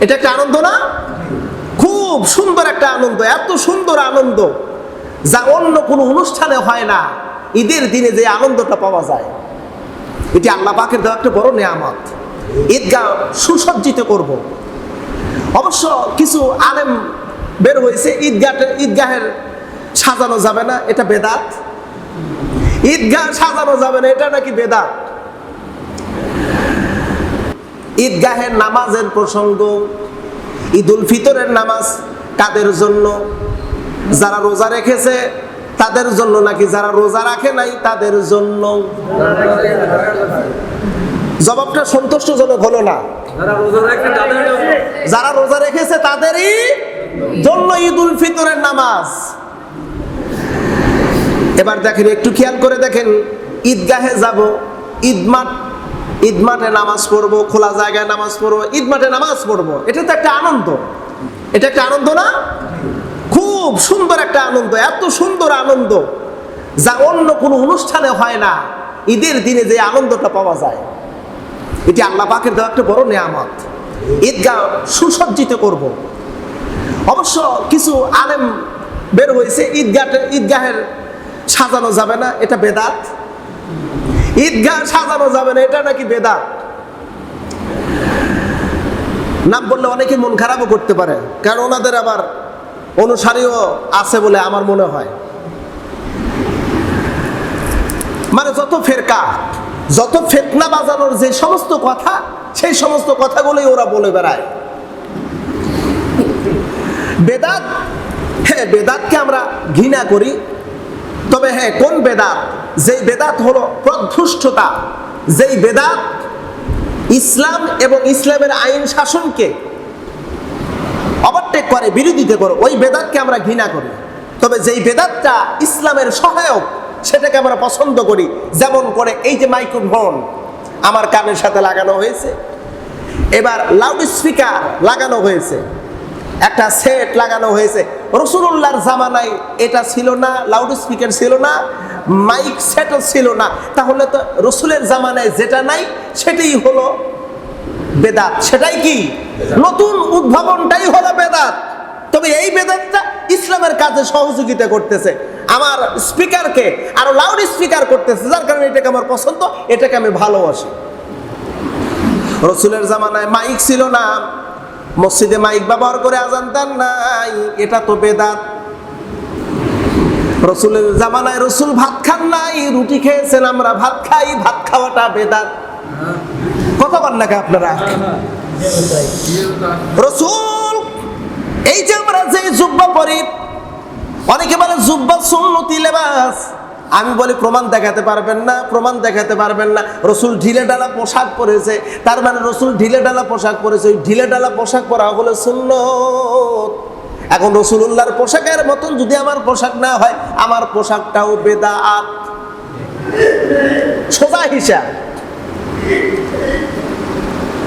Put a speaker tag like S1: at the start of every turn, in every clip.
S1: এটা একটা আনন্দ না? খুব সুন্দর একটা আনন্দ, এত সুন্দর আনন্দ যা অন্য কোনো অনুষ্ঠানে হয় না। ঈদের দিনে যে আনন্দটা পাওয়া যায়। এটি আল্লাহ পাকের দেওয়া একটা বড় নেয়ামত। ঈদগাহ সুসজ্জিত করব। অবশ্য কিছু আলেম বের হয়েছে ঈদগাহ ঈদগাহের সাজানো যাবে না, এটা বেদাত। ঈদগাহ সাজানো যাবে না, এটা নাকি বেদাত। ঈদগাহের নামাজের প্রসঙ্গ ঈদুল ফিতরের নামাজ কাদের জন্য? যারা রোজা রেখেছে তাদের জন্য নাকি যারা রোজা রাখে নাই তাদের জন্য? জবাবটা সন্তুষ্টজনক হলো না।
S2: যারা রোজা
S1: রেখেছে তাদেরই জন্য ঈদুল ফিতরের নামাজ। এবার দেখেন একটু খেয়াল করে দেখেন ঈদগাহে যাব ঈদ মাঠ ঈদ মাঠে নামাজ পড়ব, খোলা জায়গায় নামাজ পড়ব, ঈদ মাঠে নামাজ পড়ব। এটা তো একটা আনন্দ। এটা একটা আনন্দ না? খুব সুন্দর একটা আনন্দ, এত সুন্দর আনন্দ যা অন্য কোনো অনুষ্ঠানে হয় না। ঈদের দিনে যে আনন্দটা পাওয়া যায়। এটি আল্লাহ পাকের দেওয়া একটা বড় নেয়ামত। ঈদগাহ সুসজ্জিত করব। অবশ্য কিছু আলেম বের হয়েছে ঈদগাহ ঈদগাহের সাজানো যাবে না, এটা বেদাত। ঈদগাহ সাজানো যাবে না, এটা নাকি বেদাত? নাম বললে অনেকে মন খারাপও করতে পারে, কারণ ওনাদের আবার অনুসারীও আছে বলে আমার মনে হয়। মানে যত ফেরকা, যত ফেতনা বাজানোর যে সমস্ত কথা, সেই সমস্ত কথাগুলোই ওরা বলে বেড়ায়। বেদাত হ্যাঁ বেদাতকে আমরা ঘৃণা করি তবে হ্যাঁ কোন বেদাত? যেই বেদাত হলো প্রধুষ্টতা যেই বেদাত ইসলাম এবং ইসলামের আইন শাসনকে ওভারটেক করে, বিরোধিতা করে, ওই বেদাতকে আমরা ঘৃণা করি। তবে যেই বেদাতটা ইসলামের সহায়ক, সেটাকে আমরা পছন্দ করি। যেমন করে এই যে মাইক্রোফোন, আমার কানের সাথে লাগানো হয়েছে। এবার লাউড স্পিকার লাগানো হয়েছে। একটা সেট লাগানো হয়েছে। রসুল্লাহর জামানায় এটা ছিল না লাউড স্পিকার ছিল না মাইক সেটও ছিল না। তাহলে তো রসুলের জামানায় যেটা নাই সেটাই হলো বেদাত। সেটাই কি? নতুন উদ্ভাবনটাই হলো বেদাত। তবে এই বেদাতটা ইসলামের কাজে সহযোগিতা করতেছে। আমার স্পিকারকে আরও লাউড স্পিকার করতেছে যার কারণে এটাকে আমার পছন্দ এটাকে আমি ভালোবাসি। রসুলের জামানায় মাইক ছিল না মসজিদে মাইক ব্যবহার করে আজান দেন নাই, এটা তো বেদাত। রসুলের জামানায় রসুল ভাত খান নাই, রুটি খেয়েছেন আমরা, ভাত খাই, ভাত খাওয়াটা বেদাত। কত পান নাকি আপনারা? রসুল, এই যে আমরা যে জুব্বা পরি, অনেকে বলে জুব্বা সুন্নতি লেবাস। আমি বলি, প্রমাণ দেখাতে পারবেন না, প্রমাণ দেখাতে পারবেন না। রসুল ঢিলে ডালা পোশাক পরেছে, তার মানে রসুল ঢিলে ডালা পোশাক পরেছে। ওই ঢিলে ডালা পোশাক পরা হলো শূন্য এখন রসুল্লাহর পোশাকের মতন যদি আমার পোশাক না হয়, আমার পোশাকটাও বেদাত। সোজা হিসাব।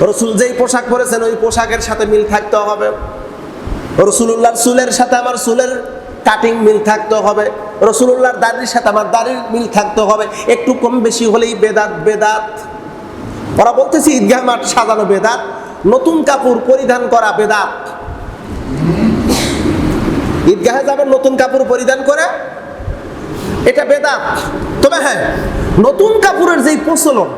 S1: রসুল যেই পোশাক পরেছেন, ওই পোশাকের সাথে মিল থাকতে হবে। রসুল্লাহর চুলের সাথে আমার চুলের কাটিং মিল থাকতে হবে। রসুল্লাহর দাড়ির সাথে আমার দাড়ির মিল থাকতে হবে। একটু কম বেশি হলেই বেদাত বেদাত। ওরা বলতেছি, ঈদগাহ মাঠ সাজানো বেদাত, নতুন কাপড় পরিধান করা বেদাত। ঈদগাহে যাবেন নতুন কাপড় পরিধান করে, এটা বেদাত। তবে হ্যাঁ নতুন কাপড়ের যেই প্রচলন,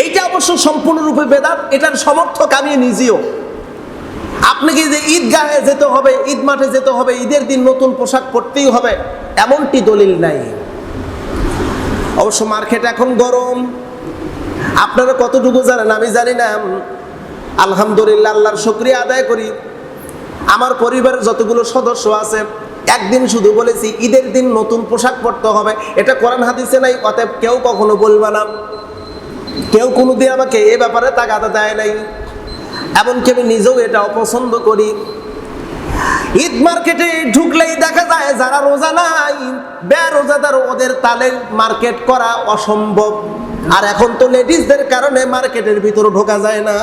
S1: এইটা অবশ্য সম্পূর্ণরূপে বেদাত, এটার সমর্থক আমি নিজেও। আপনাকে যে ঈদগাহে যেতে হবে, ঈদ মাঠে যেতে হবে, ঈদের দিন নতুন পোশাক পরতেই হবে, এমনটি দলিল নাই। অবশ্য মার্কেট এখন গরম। আপনারা কতটুকু জানেন? আমি জানি না। আলহামদুলিল্লাহ, আল্লাহর শুক্রিয়া আদায় করি। আমার পরিবারের যতগুলো সদস্য আছে, একদিন শুধু বলেছি, ঈদের দিন নতুন পোশাক পরতে হবে। এটা কোরআন হাদিসে নাই, অতএব কেউ কখনো বলবে না। কেউ কোনোদিন আমাকে এ ব্যাপারে তাগাদা দেয় নাই। এমনকি আমি নিজেও এটা অপছন্দ করি। ঈদ মার্কেটে ঢুকলেই দেখা যায় যারা রোজা নাই, বেরোজাদার ওদের তালে মার্কেট করা অসম্ভব। আর এখন তো লেডিসদের কারণে মার্কেটের ভিতরে ঢোকা যায় না।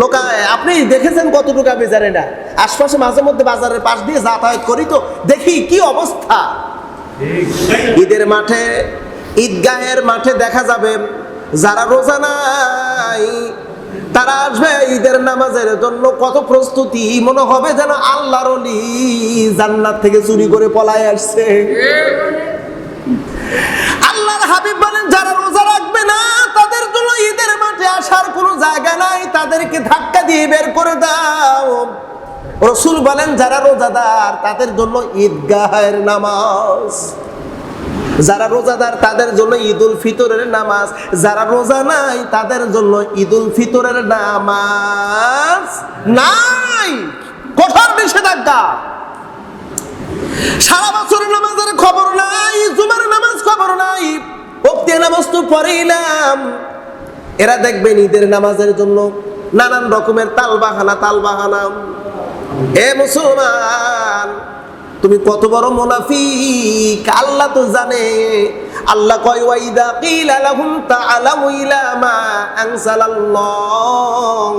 S1: লোকা আপনি দেখেছেন কতটুকু আমি জানি না। আশপাশে মাঝে মধ্যে বাজারের পাশ দিয়ে যাতায়াত করি তো, দেখি কি অবস্থা। ঈদের মাঠে, ঈদগাহের মাঠে দেখা যাবে যারা রোজা নাই তারা আসবে ঈদের নামাজের জন্য কত প্রস্তুতি? মনে হবে যেন আল্লাহর জান্নাত থেকে চুরি করে পলায় আসছে। আল্লাহর হাবিব বলেন, যারা রোজা রাখবে না, তাদের জন্য ঈদের মাঠে আসার কোনো জায়গা নাই, তাদেরকে ধাক্কা দিয়ে বের করে দাও। রসুল বলেন, যারা রোজাদার, তাদের জন্য ঈদগাহের নামাজ। যারা রোজাদার, তাদের জন্য ঈদুল ফিতরের নামাজ। যারা রোজা নাই, তাদের জন্য ঈদুল ফিতরের নামাজ নাই। কঠোর নিষেধাজ্ঞা। সারা বছরের নামাজের খবর নাই, জুমার নামাজ খবর নাই। ভক্তি নামাজ তো পড়েই নাম এরা দেখবেন ঈদের নামাজের জন্য নানান রকমের তাল বাহানা তাল বাহানা এ মুসলমান তুমি কত বড় মুনাফিক? আল্লাহ তো জানে। আল্লাহ কয় ওয়াইদা কিলা লাহুম তাআলামু ইলা মা আনসালাল্লাহ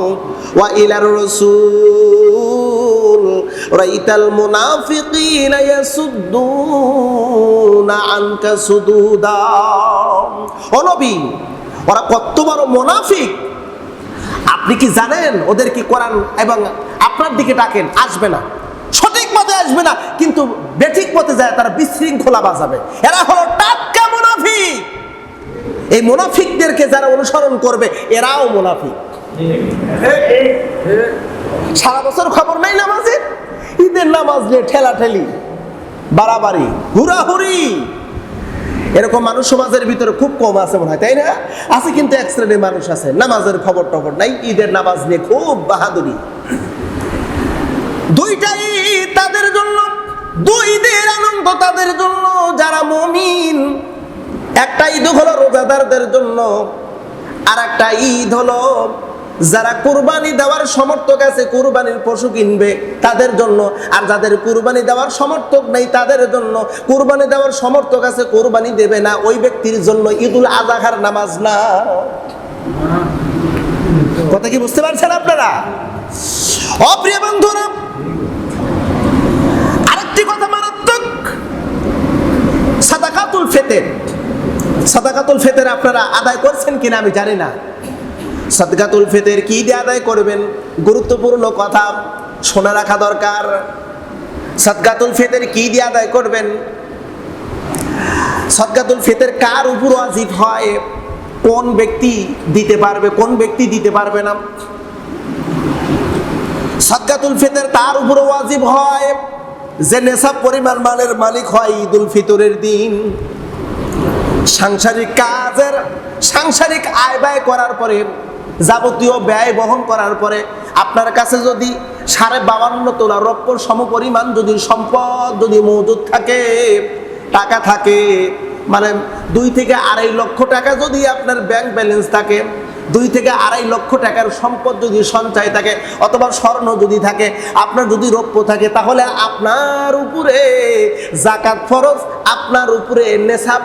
S1: ওয়া ইলার রাসূল। রাইতাল মুনাফিকিনা ইয়াসুদ্দুনা আনকা সুদুদা। ও নবী, ওরা কত বড় মুনাফিক? আপনি কি জানেন? ওদের কি কোরআন এবং আপনার দিকে ডাকেন, আসবে না। পথে আসবে না, কিন্তু বেঠিক পথে যায় তারা বিশৃঙ্খলা বাজাবে। এরা হলো টাটকা মুনাফিক। এই মুনাফিকদেরকে যারা অনুসরণ করবে, এরাও মুনাফিক। সারা বছর খবর নাই নামাজে? ঈদের নামাজ নিয়ে ঠেলা ঠেলি বাড়াবাড়ি, হুড়াহুড়ি। এরকম মানুষ সমাজের ভিতরে খুব কম আছে মনে হয়, তাই না? আছে কিন্তু এক শ্রেণির মানুষ আছে, নামাজের খবর টবর নাই, ঈদের নামাজ নিয়ে খুব বাহাদুরি। দুইটাই তাদের জন্য, দুই ঈদের আনন্দ তাদের জন্য, যারা মমিন। একটা ঈদ হলো রোজাদারদের জন্য আর একটা ঈদ হলো যারা কুরবানি দেওয়ার সমর্থক আছে, কুরবানির পশু কিনবে তাদের জন্য। আর যাদের কুরবানি দেওয়ার সমর্থক নেই তাদের জন্য, কুরবানি দেওয়ার সমর্থক আছে, কুরবানি দেবে না, ওই ব্যক্তির জন্য ঈদুল আজাহার নামাজ না। কথা কি বুঝতে পারছেন আপনারা? অপ্রিয় বন্ধুরা আরেকটি কথা মারাত্মক সাদাকাতুল ফেতের। সাদাকাতুল ফেতের আপনারা আদায় করছেন কিনা আমি জানি না। সাদকাতুল ফেতের কি দিয়ে আদায় করবেন? গুরুত্বপূর্ণ কথা শোনা রাখা দরকার। সাদকাতুল ফেতের কি দিয়ে আদায় করবেন? সদকাতুল ফেতের কার উপর ওয়াজিব হয়? কোন ব্যক্তি দিতে পারবে, কোন ব্যক্তি দিতে পারবে না? সদকাতুল ফেতের তার উপর ওয়াজিব হয়। যে নেশাব পরিমাণ মালের মালিক হয় ঈদুল ফিতরের দিন, সাংসারিক কাজের সাংসারিক আয় ব্যয় করার পরে, যাবতীয় ব্যয় বহন করার পরে, আপনার কাছে যদি সাড়ে বাবান্ন তোলা রৌপ্য সমপরিমাণ যদি সম্পদ যদি মজুদ থাকে, টাকা থাকে মানে দুই থেকে আড়াই লক্ষ টাকা যদি আপনার ব্যাংক ব্যালেন্স থাকে দুই থেকে আড়াই লক্ষ টাকার সম্পদ যদি সঞ্চয় থাকে অথবা স্বর্ণ যদি থাকে, আপনার যদি রৌপ্য থাকে, তাহলে আপনার উপরে জাকাত ফরজ, আপনার উপরে নেশাব।